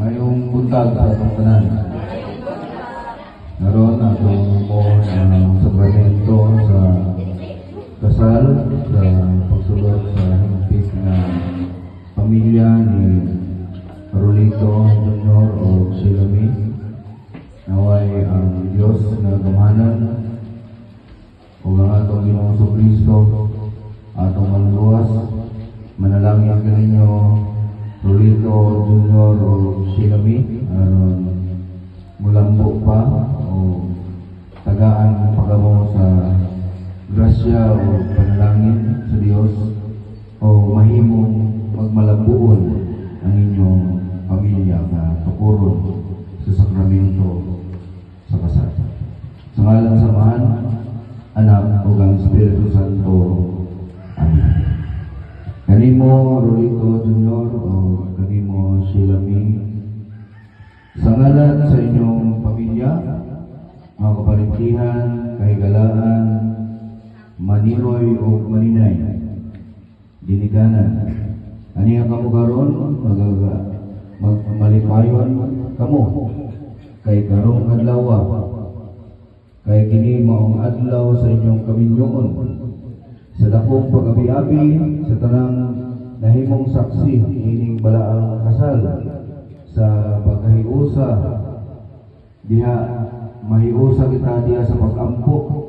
Mayroong buntag sa pagkanan. Naroon ang mo ah, ng sabamento sa kasal, sa pagsulot sa himpis na pamilya ni Rolito Junior o Silami. Naway ang Diyos na gamanan o ang atong Ginoong Kristo atong maluwas manalangin ka ninyo Rolito Jr. o Silami aron mulambo pa o tagaan pagamo sa grasya o panalangin sa Dios o mahimong magmalabuon ang inyong pamilya na tukuron sa sakramento sa kasal. Sa ngalan sa Samahan, Anak o ang Espiritu Santo. Kanimo Rolito Jr. o kanimo Silami sa ngalan sa inyong pamilya, mga kaparintihan, kahigalaan, maniloy o maninay, dinikanan, aniya kamo karon magaga magmalipayon kamo kay karong adlaw kay kini maong adlaw sa inyong kaminyoon sa dakong pagabi-abi sa tanang nahimong saksi ining balaang kasal sa pagkahiusa. Diha mahiusa kita diha sa pag-ampo